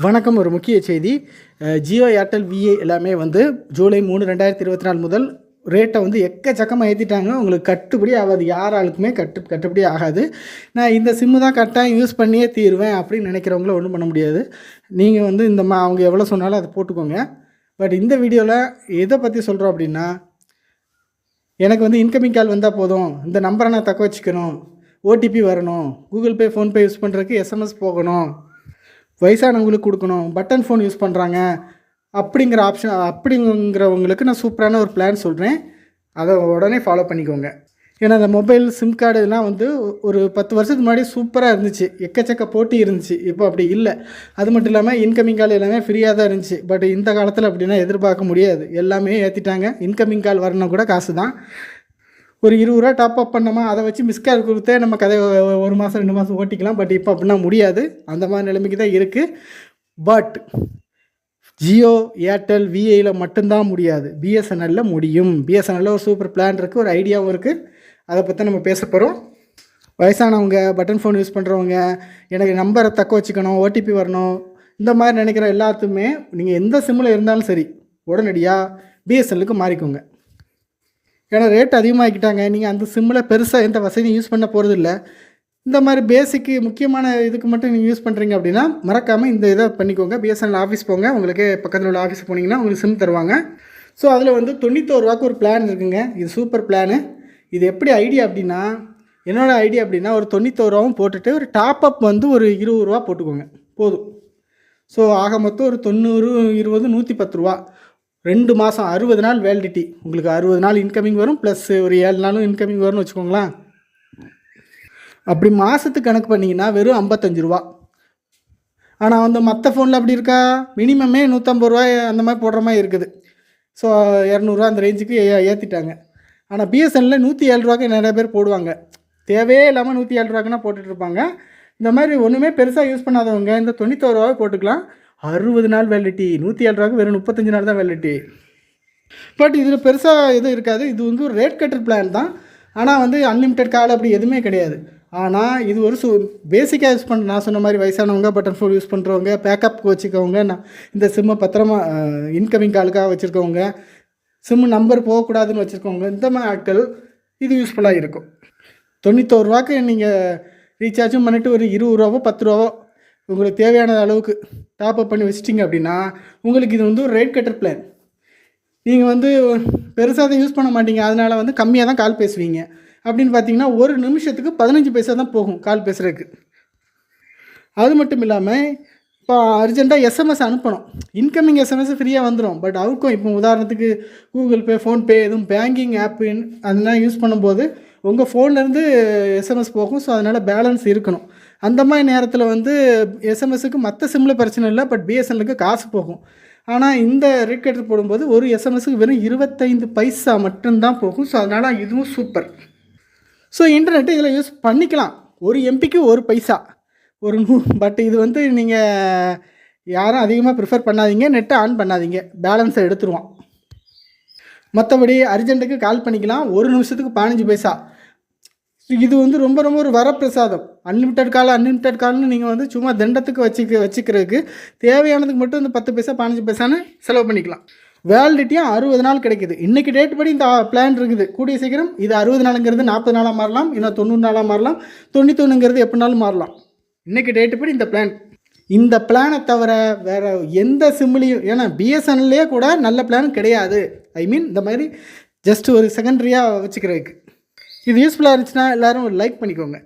வணக்கம் ஒரு முக்கிய செய்தி. ஜியோ ஏர்டெல் விஏ எல்லாமே வந்து ஜூலை மூணு ரெண்டாயிரத்தி இருபத்தி நாலு முதல் ரேட்டை வந்து எக்கச்சக்கமாக ஏற்றிட்டாங்க உங்களுக்கு கட்டுப்படி ஆகாது. யார் ஆளுக்குமே கட்டு கட்டுப்படி ஆகாது. நான் இந்த சிம்மு தான் கரெக்டாக யூஸ் பண்ணியே தீருவேன் அப்படின்னு நினைக்கிறவங்கள ஒன்றும் பண்ண முடியாது. நீங்கள் வந்து இந்த மா அவங்க எவ்வளோ சொன்னாலும் அதை போட்டுக்கோங்க. பட் இந்த வீடியோவில் எதை பற்றி சொல்கிறோம் அப்படின்னா எனக்கு வந்து இன்கமிங் கால் வந்தால் போதும். இந்த நம்பரை நான் தக்க வச்சுக்கணும். ஓடிபி வரணும். கூகுள் பே ஃபோன்பே யூஸ் பண்ணுறதுக்கு எஸ்எம்எஸ் போகணும். வயசானவங்களுக்கு கொடுக்கணும் பட்டன் ஃபோன் யூஸ் பண்ணுறாங்க அப்படிங்கிற ஆப்ஷன் அப்படிங்கிறவங்களுக்கு நான் சூப்பரான ஒரு பிளான் சொல்கிறேன் அதை உடனே ஃபாலோ பண்ணிக்கோங்க. ஏன்னா அந்த மொபைல் சிம் கார்டு இதெல்லாம் வந்து ஒரு பத்து வருஷத்துக்கு முன்னாடி சூப்பராக இருந்துச்சு. எக்கச்சக்க போட்டி இருந்துச்சு. இப்போ அப்படி இல்லை. அது மட்டும் இல்லாமல் இன்கமிங் கால் எல்லாமே ஃப்ரீயாக தான் இருந்துச்சு. பட் இந்த காலத்தில் அப்படின்னா எதிர்பார்க்க முடியாது. எல்லாமே ஏற்றிட்டாங்க இன்கமிங் கால் வரணும் கூட காசு தான் ஒரு இருபது ரூபா டாப் அப் பண்ணோமா அதை வச்சு மிஸ்கால் கொடுத்தே நம்ம கதை ஒரு மாதம் ரெண்டு மாதம் ஓட்டிக்கலாம். பட் இப்போ அப்படின்னா முடியாது. அந்த மாதிரி நிலைமைக்கு தான் இருக்குது பட் ஜியோ ஏர்டெல் விஐயில் மட்டும்தான் முடியாது. பிஎஸ்என்எல்ல முடியும். பிஎஸ்என்எல்ல ஒரு சூப்பர் பிளான் இருக்குது ஒரு ஐடியாவும் இருக்குது அதை பற்றி நம்ம பேச போகிறோம் வயசானவங்க பட்டன் ஃபோன் யூஸ் பண்ணுறவங்க எனக்கு நம்பரை தக்க வச்சுக்கணும் ஓடிபி வரணும் இந்த மாதிரி நினைக்கிற எல்லாத்துக்குமே நீங்கள் எந்த சிம்மில் இருந்தாலும் சரி உடனடியாக பிஎஸ்என்எலுக்கு மாறிக்கோங்க. ஏன்னா ரேட் அதிகமாகிக்கிட்டாங்க. நீங்கள் அந்த சிம்மில் பெருசாக எந்த வசதியும் யூஸ் பண்ண போகிறது இல்லை இந்த மாதிரி பேசிக்கு முக்கியமான இதுக்கு மட்டும் நீங்கள் யூஸ் பண்ணுறீங்க அப்படின்னா மறக்காமல் இந்த இதை பண்ணிக்கோங்க. பிஎஸ்என்எல் ஆஃபீஸ் போங்க. உங்களுக்கு பக்கத்தில் உள்ள ஆஃபீஸ் போனீங்கன்னா உங்களுக்கு சிம் தருவாங்க. ஸோ அதில் வந்து தொண்ணூத்தோரு ரூபாக்கு ஒரு பிளான் இருக்குங்க. இது சூப்பர் பிளானு இது எப்படி ஐடியா அப்படின்னா என்னோடய ஐடியா அப்படின்னா ஒரு தொண்ணூத்தோரு ரூபாவும் போட்டுட்டு ஒரு டாப் அப் வந்து ஒரு இருபது ரூபா போட்டுக்கோங்க. போதும். ஸோ ஆக மொத்தம் ஒரு தொண்ணூறு இருபது நூற்றி பத்து ரூபா ரெண்டு மாதம் அறுபது நாள் வேலிடிட்டி உங்களுக்கு அறுபது நாள் இன்கமிங் வரும் ப்ளஸ் ஒரு ஏழு நாளும் இன்கமிங் வரும்னு வச்சுக்கோங்களேன். அப்படி மாதத்துக்கு கணக்கு பண்ணிங்கன்னா வெறும் ஐம்பத்தஞ்சு ரூபா. ஆனால் வந்து மற்ற ஃபோனில் அப்படி இருக்கா? மினிமமே நூற்றம்பது ரூபாய் அந்த மாதிரி போடுற மாதிரி இருக்குது. ஸோ இரநூறுவா அந்த ரேஞ்சுக்கு ஏ- ஏற்றிட்டாங்க ஆனால் பிஎஸ்என்எல்லில் நூற்றி ஏழு ரூபாய்க்கு நிறைய பேர் போடுவாங்க. தேவையே இல்லாமல் நூற்றி ஏழு ரூபாய்க்குனா போட்டுட்டு இருப்பாங்க. இந்த மாதிரி ஒன்றுமே பெருசாக யூஸ் பண்ணாதவங்க இந்த தொண்ணூத்தோரு ரூபாய் போட்டுக்கலாம். அறுபது நாள் வேலிட்டி நூற்றி ஏழு ரூபாய்க்கு வெறும் முப்பத்தஞ்சு நாள் தான் வேலிட்டி பட் இதில் பெருசாக எதுவும் இருக்காது. இது வந்து ஒரு ரேட் கட்டர் பிளான் தான். ஆனால் வந்து அன்லிமிட்டெட் கால் அப்படி எதுவுமே கிடையாது. ஆனால் இது ஒரு சு பேசிக்காக யூஸ் பண்ண நான் சொன்ன மாதிரி வயசானவங்க பட்டன் ஃபோன் யூஸ் பண்ணுறவங்க பேக்கப் வச்சுக்கவங்க நான் இந்த சிம்மை பத்திரமா இன்கமிங் காலுக்காக வச்சுருக்கவங்க சிம்மு நம்பர் போகக்கூடாதுன்னு வச்சுருக்கவங்க இந்த மாதிரி ஆட்கள் இது யூஸ்ஃபுல்லாக இருக்கும். தொண்ணூத்தோரு ரூபாய்க்கு நீங்கள் ரீசார்ஜும் பண்ணிவிட்டு ஒரு இருபது ரூபாவோ பத்து ரூபாவோ உங்களுக்கு தேவையான அளவுக்கு டாப் அப் பண்ணி வச்சிட்டிங்க அப்படின்னா உங்களுக்கு இது வந்து ஒரு ரேட் கட்டர் பிளான் நீங்கள் வந்து பெருசாக அதை யூஸ் பண்ண மாட்டீங்க. அதனால் வந்து கம்மியாக தான் கால் பேசுவீங்க. அப்படின்னு பார்த்தீங்கன்னா ஒரு நிமிஷத்துக்கு பதினஞ்சு பைசா தான் போகும் கால் பேசுகிறதுக்கு அது மட்டும் இல்லாமல் இப்போ அர்ஜெண்ட்டாக எஸ்எம்எஸ் அனுப்பணும். இன்கமிங் எஸ்எம்எஸ் ஃப்ரீயாக வந்துடும் பட் அவருக்கும் இப்போ உதாரணத்துக்கு கூகுள் பே ஃபோன்பே எதுவும் பேங்கிங் ஆப்பு அதெல்லாம் யூஸ் பண்ணும்போது உங்கள் ஃபோன்லேருந்து எஸ்எம்எஸ் போகும். ஸோ அதனால் பேலன்ஸ் இருக்கணும். அந்த மாதிரி நேரத்தில் வந்து எஸ்எம்எஸ்க்கு மற்ற சிம்மில் பிரச்சனை இல்லை பட் பிஎஸ்என்எலுக்கு காசு போகும். ஆனால் இந்த ரேட் கட்டர் போடும்போது ஒரு எஸ்எம்எஸ்க்கு வெறும் இருபத்தைந்து பைசா மட்டும்தான் போகும். ஸோ அதனால் இதுவும் சூப்பர் ஸோ இன்டர்நெட்டு இதில் யூஸ் பண்ணிக்கலாம். ஒரு எம்பிக்கு ஒரு பைசா. ஒரு நூ பட் இது வந்து நீங்கள் யாரும் அதிகமாக ப்ரிஃபர் பண்ணாதீங்க. நெட்டை ஆன் பண்ணாதீங்க. பேலன்ஸை எடுத்துருவான். மற்றபடி அர்ஜென்ட்டுக்கு கால் பண்ணிக்கலாம். ஒரு நிமிஷத்துக்கு பதினஞ்சு பைசா. இது வந்து ரொம்ப ரொம்ப ஒரு வரப்பிரசாதம். அன்லிமிட்டெட் கால் அன்லிமிட்டெட் கால்னு நீங்கள் வந்து சும்மா தண்டத்துக்கு வச்சுக்க வச்சுக்கிறதுக்கு தேவையானதுக்கு மட்டும் இந்த பத்து பைசா பதினஞ்சு பைசான்னு செலவு பண்ணிக்கலாம். வேலிடிட்டியும் அறுபது நாள் கிடைக்குது. இன்றைக்கி டேட் படி இந்த பிளான் இருக்குது. கூடிய சீக்கிரம் இது அறுபது நாளுங்கிறது நாற்பது நாளாக மாறலாம். இன்னும் தொண்ணூறு நாளாக மாறலாம். தொண்ணூத்தொன்னுங்கிறது எப்படினாலும் மாறலாம். இன்றைக்கி டேட்டு படி இந்த பிளான் இந்த பிளானை தவிர வேறு எந்த சிம்லையும் ஏன்னா பிஎஸ்என்எல்லே கூட நல்ல பிளான் கிடையாது. ஐ மீன் இந்த மாதிரி ஜஸ்ட் ஒரு செகண்டரியாக வச்சுக்கிறதுக்கு. இது யூஸ்ஃபுல்லாக இருந்துச்சுன்னா எல்லோரும் ஒரு லைக் பண்ணிக்கோங்க.